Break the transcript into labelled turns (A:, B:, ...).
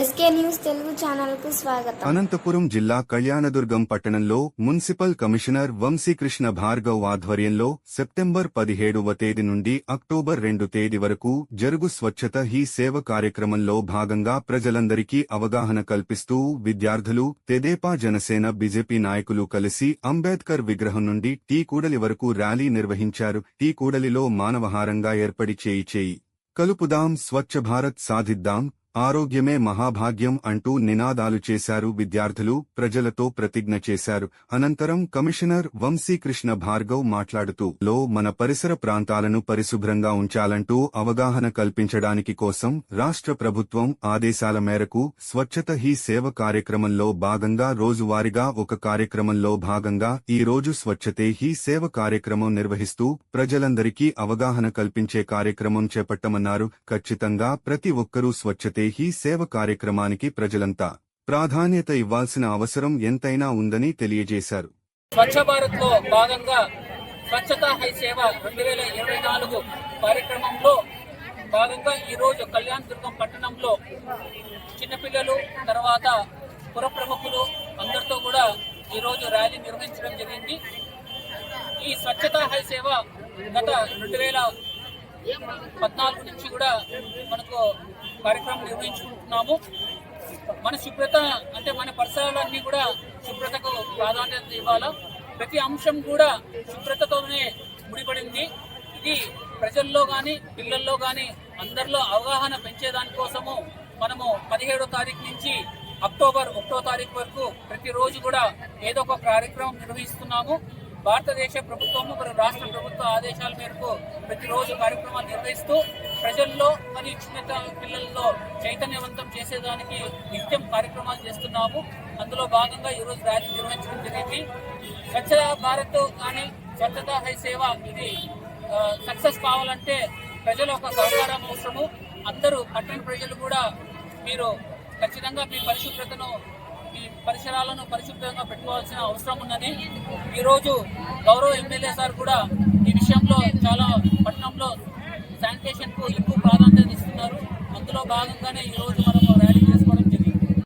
A: SK news Telugu ఛానల్కు స్వాగతం.
B: అనంతపురం జిల్లా కళ్యాణదుర్గం పట్టణంలో మున్సిపల్ కమిషనర్ వంశీకృష్ణ భార్గవ్ ఆధ్వర్యంలో సెప్టెంబర్ పదిహేడవ తేదీ నుండి అక్టోబర్ రెండు తేదీ వరకు జరుగు స్వచ్ఛత హీ సేవ కార్యక్రమంలో భాగంగా ప్రజలందరికీ అవగాహన కల్పిస్తూ విద్యార్థులు తెదేపా జనసేన బీజేపీ నాయకులు కలిసి అంబేద్కర్ విగ్రహం నుండి టీ కూడలి వరకు ర్యాలీ నిర్వహించారు. టీ కూడలిలో మానవహారంగా ఏర్పడి చేయి చేయి. కలుపుదాం స్వచ్ఛ భారత్ సాధిద్దాం ఆరోగ్యమే మహాభాగ్యం అంటూ నినాదాలు చేశారు విద్యార్థులు ప్రజలతో ప్రతిజ్ఞ చేశారు. అనంతరం కమిషనర్ వంశీకృష్ణ భార్గవ్ మాట్లాడుతూ లో మన పరిసర ప్రాంతాలను పరిశుభ్రంగా ఉంచాలంటూ అవగాహన కల్పించడానికి కోసం రాష్ట్ర ప్రభుత్వం ఆదేశాల మేరకు స్వచ్ఛత హీ సేవ కార్యక్రమంలో భాగంగా రోజువారీగా ఒక కార్యక్రమంలో భాగంగా ఈ రోజు స్వచ్ఛతే హీ సేవ కార్యక్రమం నిర్వహిస్తూ ప్రజలందరికీ అవగాహన కల్పించే కార్యక్రమం చేపట్టమన్నారు. ఖచ్చితంగా ప్రతి ఒక్కరూ స్వచ్ఛతే హీ సేవ కార్యక్రమానికి ప్రజలంతా ప్రాధాన్యత ఇవ్వాల్సిన అవసరం ఎంతైనా ఉందని తెలియజేశారు.
C: స్వచ్ఛ భారత్లో భాగంగా స్వచ్ఛతా హై సేవ రెండు వేల ఇరవై నాలుగు కార్యక్రమంలో భాగంగా ఈ రోజు కళ్యాణ్ దుర్గం పట్టణంలో చిన్నపిల్లలు తర్వాత పుర ప్రముఖులు అందరితో కూడా ఈ రోజు ర్యాలీ నిర్వహించడం జరిగింది. ఈ స్వచ్ఛతా హై సేవ గత రెండు వేల పద్నాలుగు నుంచి కూడా మనకు కార్యక్రమం నిర్వహించుకుంటున్నాము. మన శుభ్రత అంటే మన పరిసరాలన్నీ కూడా శుభ్రతకు ప్రాధాన్యత ఇవ్వాలా? ప్రతి అంశం కూడా శుభ్రతతోనే ముడిపడింది. ఇది ప్రజల్లో కానీ పిల్లల్లో కానీ అందరిలో అవగాహన పెంచేదానికోసము మనము పదిహేడో తారీఖు నుంచి అక్టోబర్ ఒకటో తారీఖు వరకు ప్రతిరోజు కూడా ఏదో ఒక కార్యక్రమం నిర్వహిస్తున్నాము. భారతదేశ ప్రభుత్వము మరియు రాష్ట్ర ప్రభుత్వ ఆదేశాల మేరకు ప్రతిరోజు కార్యక్రమాలు నిర్వహిస్తూ ప్రజల్లో మరియు చిన్న పిల్లల్లో చైతన్యవంతం చేసేదానికి నిత్యం కార్యక్రమాలు చేస్తున్నాము. అందులో భాగంగా ఈరోజు ర్యాలీ నిర్వహించడం జరిగింది. స్వచ్ఛ భారత్ కానీ స్వచ్ఛతా హై సేవ ఇది సక్సెస్ కావాలంటే ప్రజల ఒక సహకారం అవసరము. అందరూ పట్టణ ప్రజలు కూడా మీరు ఖచ్చితంగా మీ పరిశుభ్రతను మీ పరిసరాలను పరిశుభ్రంగా పెట్టుకోవాల్సిన అవసరం ఉన్నది. ఈరోజు గౌరవ ఎమ్మెల్యే సార్ కూడా ఈ విషయంలో చాలా పట్టణంలో శానిటేషన్కు ఎక్కువ ప్రాధాన్యత ఇస్తున్నారు అందులో భాగంగానే ఈ రోజు మనము